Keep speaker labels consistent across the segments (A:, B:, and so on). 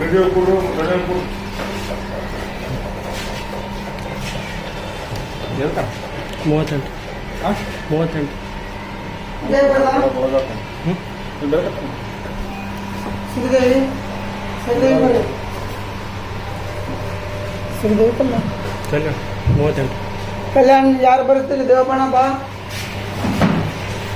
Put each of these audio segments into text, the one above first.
A: Ready ಕೊಡು ready ಕೊಡು
B: ಮೂವತ್ತೆಂಟು. ಮೂವತ್ತೆಂಟು
C: ಸಿಗದೇವಿ ಕಲ್ಯಾಣ
B: ಮೂವತ್ತೆಂಟು.
C: ಕಲ್ಯಾಣ ಯಾರು ಬರ್ತೀರಿ ದೇವಬಣ್ಣ ಬಾ.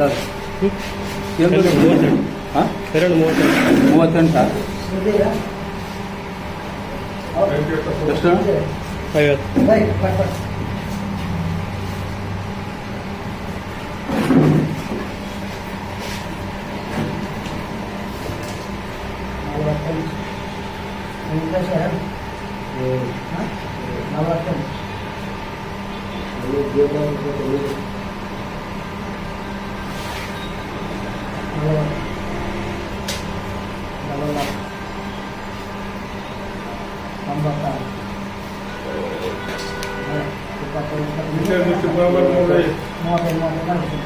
B: ಮೂವತ್ತೆಂಟು ಎರಡು ಮೂವತ್ತೆಂಟು.
D: ಮೂವತ್ತೆಂಟ. ಎಷ್ಟು
B: ಐವತ್ತು
C: ನಲವತ್ತೆಂಟು batang. Kita perlu. Kita mesti buat
A: mulai.
C: Mulai mulai.